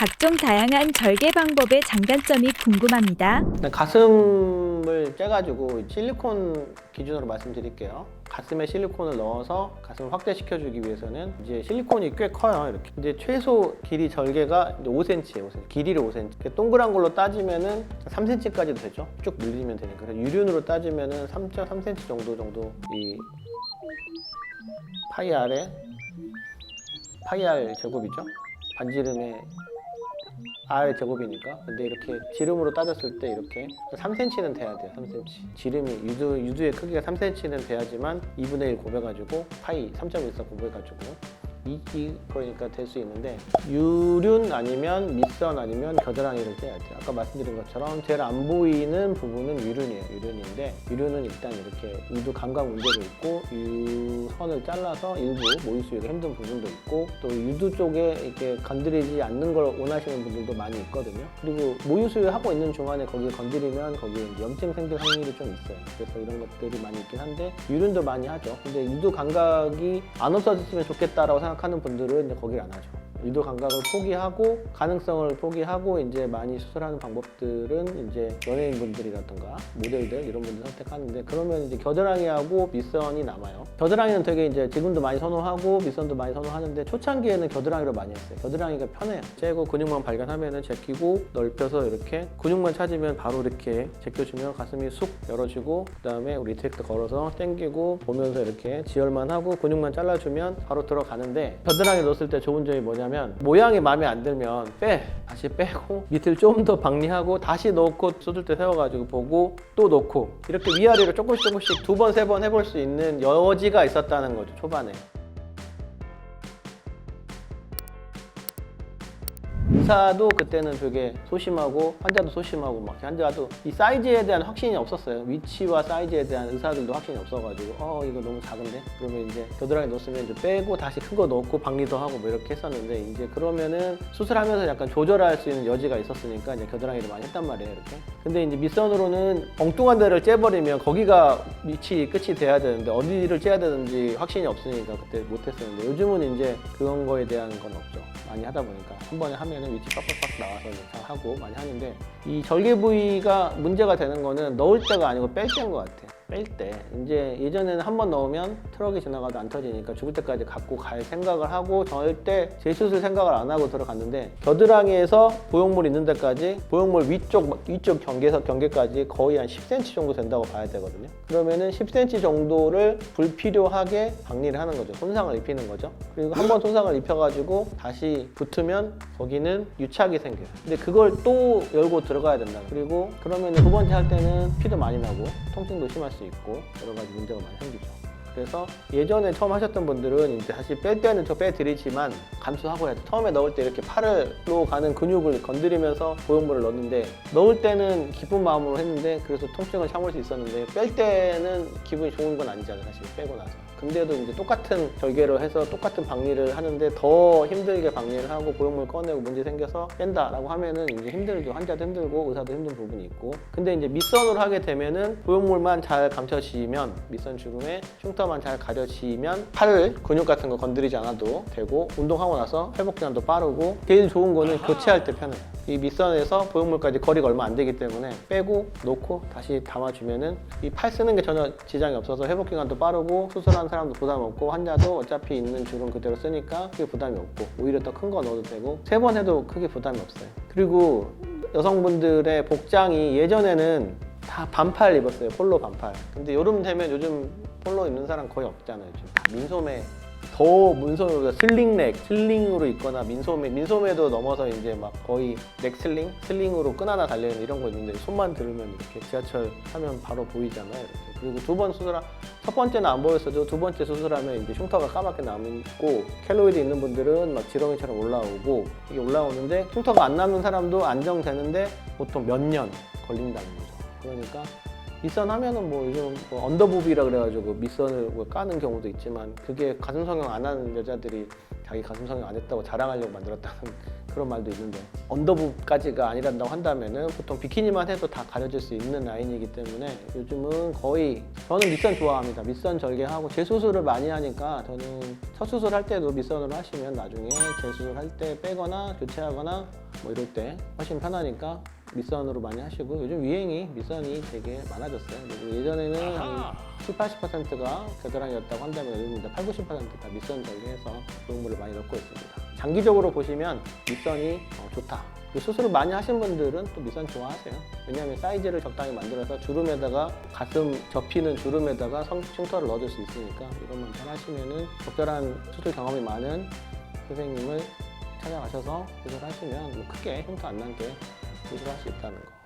각종 다양한 절개 방법의 장단점이 궁금합니다. 가슴을 째가지고 실리콘 기준으로 말씀드릴게요. 가슴에 실리콘을 넣어서 가슴을 확대시켜주기 위해서는 이제 실리콘이 꽤 커요. 이렇게. 이제 최소 길이 절개가 이제 5cm예요. 5cm. 길이를 5cm. 이렇게 동그란 걸로 따지면은 3cm까지도 되죠. 쭉 늘리면 되니까. 그래서 유륜으로 따지면은 3.3cm 정도 정도 이 파이 아래 파이 알 제곱이죠. 반지름의 R 제곱이니까. 근데 이렇게 지름으로 따졌을 때 이렇게 3cm는 돼야 돼요. 3cm. 지름이 유두 유두의 크기가 3cm는 돼야지만 2분의 1 곱해가지고 파이 3.14 곱해가지고 이기 그러니까 될 수 있는데 유륜 아니면 밑선 아니면 겨드랑이를 떼야 돼요. 아까 말씀드린 것처럼 제일 안 보이는 부분은 유륜이에요. 유륜인데 유륜은 일단 이렇게 유두 감각 문제도 있고 유선을 잘라서 일부 모유 수유가 힘든 부분도 있고 또 유두 쪽에 이렇게 건드리지 않는 걸 원하시는 분들도 많이 있거든요. 그리고 모유 수유 하고 있는 중간에 거기 건드리면 거기에 염증 생길 확률이 좀 있어요. 그래서 이런 것들이 많이 있긴 한데 유륜도 많이 하죠. 근데 유두 감각이 안 없어졌으면 좋겠다라고 생각 하는 분들은 거기를 안 하죠. 유도 감각을 포기하고 가능성을 포기하고 이제 많이 수술하는 방법들은 이제 연예인분들이라든가 모델들 이런 분들 선택하는데 그러면 이제 겨드랑이하고 밑선이 남아요. 겨드랑이는 되게 이제 지금도 많이 선호하고 밑선도 많이 선호하는데 초창기에는 겨드랑이로 많이 했어요. 겨드랑이가 편해요. 째고 근육만 발견하면은 제끼고 넓혀서 이렇게 근육만 찾으면 바로 이렇게 제껴주면 가슴이 쑥 열어지고 그다음에 우리 리텍트 걸어서 당기고 보면서 이렇게 지혈만 하고 근육만 잘라주면 바로 들어가는데 겨드랑이 넣었을 때 좋은 점이 뭐냐면 모양이 마음에 안 들면 빼. 다시 빼고 밑을 좀더 박리하고 다시 넣고 쏟을 때 세워가지고 보고 또 넣고 이렇게 위아래로 조금씩 조금씩 두 번 세 번 해볼 수 있는 여지가 있었다는 거죠 초반에 의사도 그때는 되게 소심하고 환자도 소심하고 막 환자도 이 사이즈에 대한 확신이 없었어요. 위치와 사이즈에 대한 의사들도 확신이 없어가지고 어 이거 너무 작은데 그러면 이제 겨드랑이 넣었으면 이제 빼고 다시 큰 거 넣고 박리도 하고 뭐 이렇게 했었는데 이제 그러면은 수술하면서 약간 조절할 수 있는 여지가 있었으니까 이제 겨드랑이를 많이 했단 말이에요 이렇게. 근데 이제 밑선으로는 엉뚱한 데를 째버리면 거기가 위치 끝이 돼야 되는데 어디를 째야 되는지 확신이 없으니까 그때 못했었는데 요즘은 이제 그런 거에 대한 건 없죠. 많이 하다 보니까 한 번에 하면은 위치 빡빡빡 나와서 잘 하고 많이 하는데 이 절개 부위가 문제가 되는 거는 넣을 때가 아니고 뺄 때인 것 같아. 뺄 때. 이제 예전에는 한 번 넣으면 트럭이 지나가도 안 터지니까 죽을 때까지 갖고 갈 생각을 하고 절대 재수술 생각을 안 하고 들어갔는데 겨드랑이에서 보형물 있는 데까지 보형물 위쪽 위쪽 경계에서 경계까지 거의 한 10cm 정도 된다고 봐야 되거든요. 그러면은 10cm 정도를 불필요하게 박리를 하는 거죠. 손상을 입히는 거죠. 그리고 한 번 손상을 입혀가지고 다시 붙으면 거기는 유착이 생겨요. 근데 그걸 또 열고 들어가야 된다. 그리고 그러면 두 번째 할 때는 피도 많이 나고 통증도 심할 수 있고 여러 가지 문제가 많이 생기죠. 그래서 예전에 처음 하셨던 분들은 이제 다시 뺄 때는 저 빼드리지만 감수하고 해야 돼. 처음에 넣을 때 이렇게 팔로 가는 근육을 건드리면서 보형물을 넣는데 넣을 때는 기쁜 마음으로 했는데 그래서 통증을 참을 수 있었는데 뺄 때는 기분이 좋은 건 아니잖아요. 사실 빼고 나서. 근데도 이제 똑같은 절개를 해서 똑같은 박리를 하는데 더 힘들게 박리를 하고 보형물 꺼내고 문제 생겨서 뺀다라고 하면은 이제 힘들죠. 환자도 힘들고 의사도 힘든 부분이 있고. 근데 이제 밑선으로 하게 되면은 보형물만 잘 감춰지면 밑선 죽음에 흉터 만 잘 가려지면 팔 근육 같은 거 건드리지 않아도 되고 운동하고 나서 회복 기간도 빠르고 제일 좋은 거는 교체할 때 편해요. 이 밑선에서 보형물까지 거리가 얼마 안 되기 때문에 빼고 놓고 다시 담아주면은 이 팔 쓰는 게 전혀 지장이 없어서 회복 기간도 빠르고 수술하는 사람도 부담 없고 환자도 어차피 있는 주름 그대로 쓰니까 크게 부담이 없고 오히려 더 큰 거 넣어도 되고 세 번 해도 크게 부담이 없어요. 그리고 여성분들의 복장이 예전에는 다 반팔 입었어요. 폴로 반팔. 근데 여름 되면 요즘 폴로 입는 사람 거의 없잖아요. 다 민소매 더 민소매보다 슬링넥, 슬링으로 입거나 민소매, 민소매도 넘어서 이제 막 거의 넥슬링, 슬링으로 끈 하나 달려있는 이런 거 있는데 손만 들으면 이렇게 지하철 타면 바로 보이잖아요. 이렇게. 그리고 두 번 수술하, 첫 번째는 안 보였어도 두 번째 수술하면 이제 흉터가 까맣게 남고 켈로이드 있는 분들은 막 지렁이처럼 올라오고 이게 올라오는데 흉터가 안 남는 사람도 안정되는데 보통 몇 년 걸린다는 거죠. 그러니까 밑선 하면은 뭐 요즘 뭐 언더부비라 그래가지고 밑선을 뭐 까는 경우도 있지만 그게 가슴 성형 안 하는 여자들이 자기 가슴 성형 안 했다고 자랑하려고 만들었다는 그런 말도 있는데 언더부까지가 아니란다고 한다면은 보통 비키니만 해도 다 가려질 수 있는 라인이기 때문에 요즘은 거의 저는 밑선 좋아합니다. 밑선 절개하고 재수술을 많이 하니까 저는 첫 수술할 때도 밑선으로 하시면 나중에 재수술할 때 빼거나 교체하거나 뭐 이럴 때 훨씬 편하니까 밑선으로 많이 하시고 요즘 유행이 밑선이 되게 많아졌어요. 그리고 예전에는 한 7, 80%가 겨드랑이였다고 한다면 요즘 이제 8, 90%다 밑선 절개해서 조형물을 많이 넣고 있습니다. 장기적으로 보시면 밑선이 어, 좋다. 수술을 많이 하신 분들은 또 밑선 좋아하세요. 왜냐하면 사이즈를 적당히 만들어서 주름에다가 가슴 접히는 주름에다가 성, 흉터를 넣어줄 수 있으니까 이것만 잘 하시면은 적절한 수술 경험이 많은 선생님을 찾아가셔서 수술하시면 뭐 크게 흉터 안 나게 수술할 수 있다는 거.